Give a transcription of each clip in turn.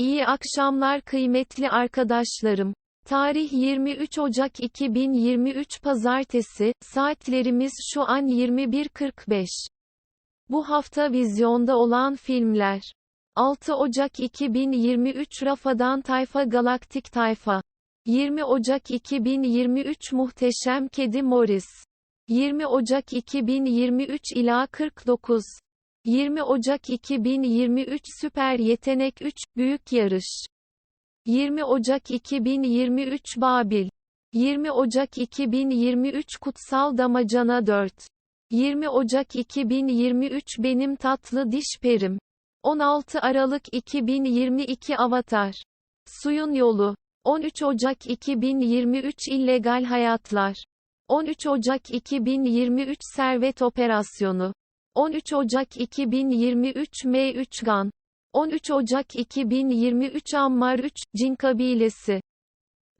İyi akşamlar kıymetli arkadaşlarım. Tarih 23 Ocak 2023 Pazartesi, saatlerimiz şu an 21.45. Bu hafta vizyonda olan filmler. 6 Ocak 2023 Rafadan Tayfa Galaktik Tayfa. 20 Ocak 2023 Muhteşem Kedi Morris. 20 Ocak 2023 ila 49. 20 Ocak 2023 Süper Yetenek 3 Büyük Yarış. 20 Ocak 2023 Babil. 20 Ocak 2023 Kutsal Damacana 4. 20 Ocak 2023 Benim Tatlı Diş Perim. 16 Aralık 2022 Avatar. Suyun Yolu. 13 Ocak 2023 İllegal Hayatlar. 13 Ocak 2023 Servet Operasyonu. 13 Ocak 2023 M3 Gan. 13 Ocak 2023 Ammar 3 Cin Kabilesi.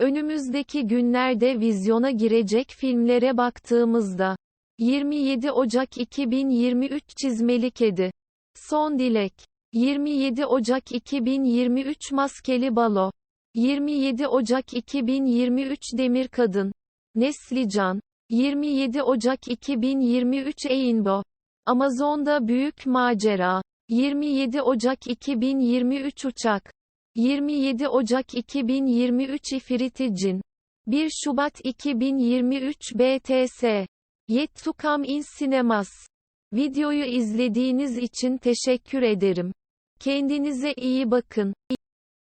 Önümüzdeki günlerde vizyona girecek filmlere baktığımızda 27 Ocak 2023 Çizmeli Kedi. Son Dilek. 27 Ocak 2023 Maskeli Balo. 27 Ocak 2023 Demir Kadın. Neslican. 27 Ocak 2023 Eynbo. Amazon'da Büyük Macera. 27 Ocak 2023 Uçak. 27 Ocak 2023 İfriti Cin. 1 Şubat 2023 BTS. Yet to come in cinemas. Videoyu izlediğiniz için teşekkür ederim. Kendinize iyi bakın.